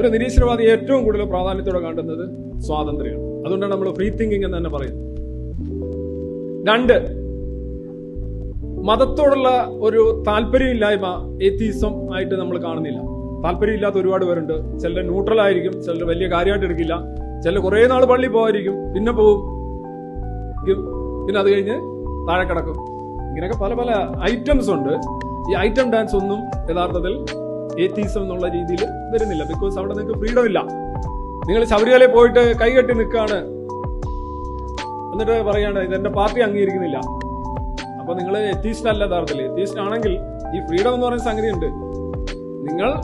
ഒരു നിരീശ്വരവാദി ഏറ്റവും കൂടുതൽ പ്രാധാന്യത്തോടെ കാണുന്നത് സ്വാതന്ത്ര്യമാണ്. അതുകൊണ്ടാണ് നമ്മൾ ഫ്രീ തിങ്കിങ് എന്ന് തന്നെ പറയുന്നത്. രണ്ട് മതത്തോടുള്ള ഒരു താല്പര്യമില്ലായ്മ എത്തീസം ആയിട്ട് നമ്മൾ കാണുന്നില്ല. താല്പര്യമില്ലാത്ത ഒരുപാട് പേരുണ്ട്. ചിലർ ന്യൂട്രൽ ആയിരിക്കും ചിലർ വലിയ കാര്യമായിട്ട് എടുക്കില്ല. ചിലർ കുറെ നാൾ പള്ളി പോകായിരിക്കും പിന്നെ പോവും പിന്നെ അത് കഴിഞ്ഞ് താഴെ കിടക്കും. ഇങ്ങനെയൊക്കെ പല പല ഐറ്റംസ് ഉണ്ട്. ഈ ഐറ്റം ഡാൻസ് ഒന്നും യഥാർത്ഥത്തിൽ ഏത്തീസം എന്നുള്ള രീതിയിൽ വരുന്നില്ല. ബിക്കോസ് അവിടെ നിങ്ങൾക്ക് ഫ്രീഡം ഇല്ല. നിങ്ങൾ ശബരിമലയിൽ പോയിട്ട് കൈകെട്ടി നിൽക്കുകയാണ്. എന്നിട്ട് പറയാണ് ഇത് എന്റെ പാർട്ടി അംഗീകരിക്കുന്നില്ല. അപ്പൊ നിങ്ങൾ എത്തീസ്റ്റ് അല്ല യഥാർത്ഥത്തിൽ. എത്തീസ്റ്റ് ആണെങ്കിൽ ഈ ഫ്രീഡം എന്ന് പറയുന്ന സംഗതി ഉണ്ട്. നിങ്ങൾ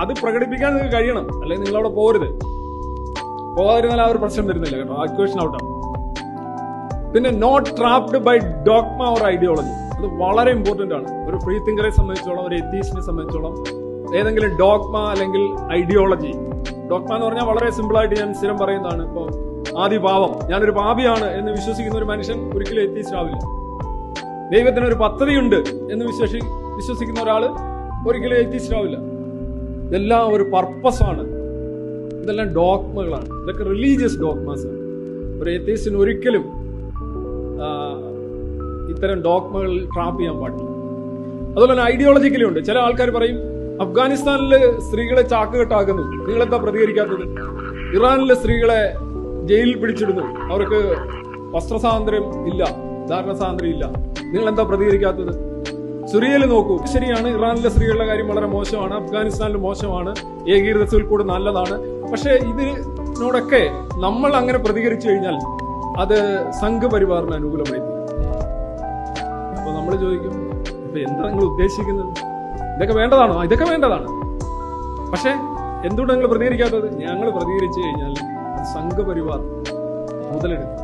അത് പ്രകടിപ്പിക്കാൻ നിങ്ങൾക്ക് കഴിയണം. അല്ലെങ്കിൽ നിങ്ങൾ അവിടെ പോരുത്. പോകാതിരുന്നാൽ ആ ഒരു പ്രശ്നം വരുന്നില്ല കേട്ടോ. ആ ക്വസ്റ്റൻ ഔട്ടാണ് പിന്നെ not trapped by dogma or ideology അത് വളരെ ഇമ്പോർട്ടന്റ് ആണ്. ഒരു ഫ്രീ തിങ്കറെ സംബന്ധിച്ചോളം ഒരു എത്തീസിനെ സംബന്ധിച്ചോളം ഏതെങ്കിലും ഡോഗ്മ അല്ലെങ്കിൽ ഐഡിയോളജി ഡോഗ്മ എന്ന് പറഞ്ഞാൽ വളരെ സിമ്പിൾ ആയിട്ട് ഞാൻ സ്ഥിരം പറയുന്നതാണ്. ഇപ്പോൾ ആദ്യ പാവം. ഞാനൊരു പാപിയാണ് എന്ന് വിശ്വസിക്കുന്ന ഒരു മനുഷ്യൻ ഒരിക്കലും എത്തീസ്റ്റ് ആവില്ല ദൈവത്തിന് ഒരു പദ്ധതിയുണ്ട് എന്ന് വിശ്വസി വിശ്വസിക്കുന്ന ഒരാൾ ഒരിക്കലും എത്തീസ്റ്റ് ആവില്ല ഇതെല്ലാം ഒരു പർപ്പസ് ആണ്. ഇതെല്ലാം ഡോഗ്മകളാണ് ഇതൊക്കെ റിലീജിയസ് ഡോക്മാസ് ആണ്. ഒരു എത്തീസ്റ്റിന് ഒരിക്കലും ഇത്തരം ഡോക്മകൾ ട്രാപ്പ് ചെയ്യാൻ പാടില്ല. അതുപോലെ തന്നെ ഐഡിയോളജിക്കലി ഉണ്ട്. ചില ആൾക്കാർ പറയും അഫ്ഗാനിസ്ഥാനിൽ സ്ത്രീകളെ ചാക്കുകെട്ടാക്കുന്നു. നിങ്ങളെന്താ പ്രതികരിക്കാത്തത്? ഇറാനിലെ സ്ത്രീകളെ ജയിലിൽ പിടിച്ചിടുന്നു. അവർക്ക് വസ്ത്രസ്വാതന്ത്ര്യം ഇല്ല ധാരണ സ്വാതന്ത്ര്യം ഇല്ല. നിങ്ങൾ എന്താ പ്രതികരിക്കാത്തത്? സിറിയയിൽ നോക്കൂ. ശരിയാണ് ഇറാനിലെ സ്ത്രീകളുടെ കാര്യം വളരെ മോശമാണ് അഫ്ഗാനിസ്ഥാനിൽ മോശമാണ് ഏകീകൃതത്തിൽ കൂടെ നല്ലതാണ്. പക്ഷേ ഇതിനോടൊക്കെ നമ്മൾ അങ്ങനെ പ്രതികരിച്ചു കഴിഞ്ഞാൽ അത് സംഘപരിവാറിന് അനുകൂലമായി അപ്പോൾ അപ്പൊ നമ്മൾ ചോദിക്കും ഇപ്പൊ എന്താ നിങ്ങൾ ഉദ്ദേശിക്കുന്നത്? ഇതൊക്കെ വേണ്ടതാണോ? ഇതൊക്കെ വേണ്ടതാണ്. പക്ഷേ എന്തുകൊണ്ട് നിങ്ങൾ പ്രതികരിക്കാത്തത്? ഞങ്ങൾ പ്രതികരിച്ചു കഴിഞ്ഞാൽ സംഘപരിവാർ മുതലെടുക്കും.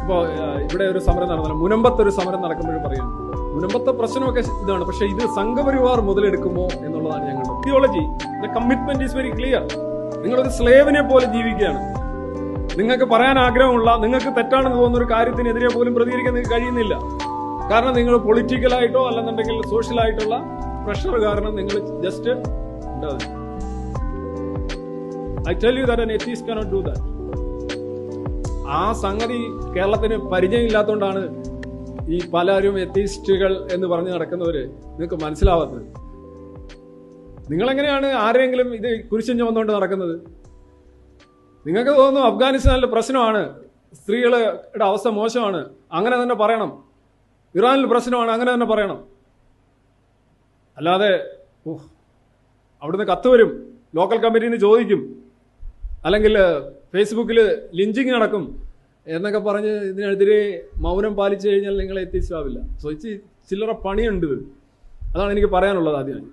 ഇപ്പോ ഇവിടെ ഒരു സമരം നടന്നല്ലോ. മുനമ്പത്ത് ഒരു സമരം നടക്കുമ്പോഴും പറയാം മുനമ്പത്തെ പ്രശ്നമൊക്കെ ഇതാണ്. പക്ഷേ ഇത് സംഘപരിവാർ മുതലെടുക്കുമോ എന്നുള്ളതാണ് ഞങ്ങളുടെ theology commitment is very clear നിങ്ങളൊരു സ്ലേവിനെ പോലെ ജീവിക്കുകയാണ്. നിങ്ങൾക്ക് പറയാൻ ആഗ്രഹമുള്ള നിങ്ങൾക്ക് തെറ്റാണെന്ന് തോന്നുന്ന ഒരു കാര്യത്തിനെതിരെ പോലും പ്രതികരിക്കാൻ നിങ്ങൾക്ക് കഴിയുന്നില്ല. കാരണം നിങ്ങൾ പൊളിറ്റിക്കലായിട്ടോ അല്ലെന്നുണ്ടെങ്കിൽ സോഷ്യലായിട്ടുള്ള പ്രഷർ കാരണം നിങ്ങൾ just I tell you that cannot do that ആ സംഗതി കേരളത്തിന് പരിചയമില്ലാത്തതുകൊണ്ടാണ് ഈ പലരും എത്തീസ്റ്റുകൾ എന്ന് പറഞ്ഞ് നടക്കുന്നവര് നിങ്ങൾക്ക് മനസ്സിലാവാത്തത്. നിങ്ങൾ എങ്ങനെയാണ് ആരെങ്കിലും ഇത് കുരിശും ചുമന്നുകൊണ്ട് നടക്കുന്നത്? നിങ്ങൾക്ക് തോന്നുന്നു അഫ്ഗാനിസ്ഥാനിലെ പ്രശ്നമാണ് സ്ത്രീകളുടെ അവസ്ഥ മോശമാണ് അങ്ങനെ തന്നെ പറയണം. ഇറാനിൽ പ്രശ്നമാണ് അങ്ങനെ തന്നെ പറയണം. അല്ലാതെ ഓഹ് അവിടുന്ന് കത്ത് വരും ലോക്കൽ കമ്മിറ്റിയിൽ നിന്ന് ചോദിക്കും. അല്ലെങ്കിൽ ഫേസ്ബുക്കിൽ ലിഞ്ചിങ് നടക്കും എന്നൊക്കെ പറഞ്ഞ് ഇതിനെതിരെ മൗനം പാലിച്ചു കഴിഞ്ഞാൽ നിങ്ങളെ എത്തിച്ചാവില്ല. സോ ഇച്ചി ചില്ലറ പണിയുണ്ട് അതാണ് എനിക്ക് പറയാനുള്ളത് ആദ്യമായി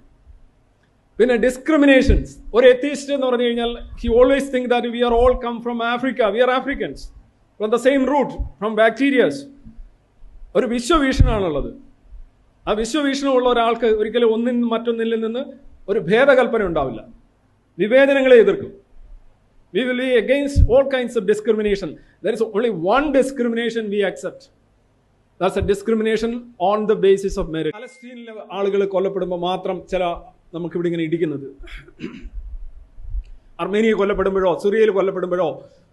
പിന്നെ ഡിസ്ക്രിമിനേഷൻസ് ഒരു എത്തിസ്റ്റ് എന്ന് പറഞ്ഞു കഴിഞ്ഞാൽ he always think that we are all come from Africa we are Africans from the same root from bacterias ഒരു വിശ്വവീക്ഷണമാണുള്ളത് ആ വിശ്വവീക്ഷണമുള്ള ഒരാൾക്ക് ഒരിക്കലും ഒന്നിൽ മറ്റൊന്നിൽ നിന്ന് ഒരു ഭേദകൽപ്പന ഉണ്ടാവില്ല. വിവേചനങ്ങളെ എതിർക്കും. We will be against all kinds of discrimination there is only one discrimination we accept that's a discrimination on the basis of merit പലസ്തീനിലെ ആളുകൾ കൊല്ലപ്പെടുമ്പോൾ മാത്രം ചില നമുക്കിവിടെ ഇങ്ങനെ ഇടിക്കുന്നത്. അർമേനിയ കൊല്ലപ്പെടുമ്പോഴോ സിറിയയിൽ കൊല്ലപ്പെടുമ്പോഴോ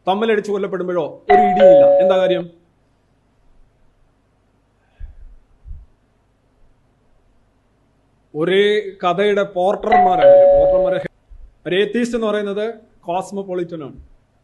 തമ്മലടിച്ച് കൊല്ലപ്പെടുമ്പോഴോ ഒരു ഇടിയില്ല. എന്താ കാര്യം? ഒരേ കഥയുടെ പോർട്ടർമാരാണ് പോർട്ടർമാരെ ഒരു ഏത്തീസ്റ്റ് എന്ന് പറയുന്നത് കോസ്മോപൊളിറ്റൻ ആണ്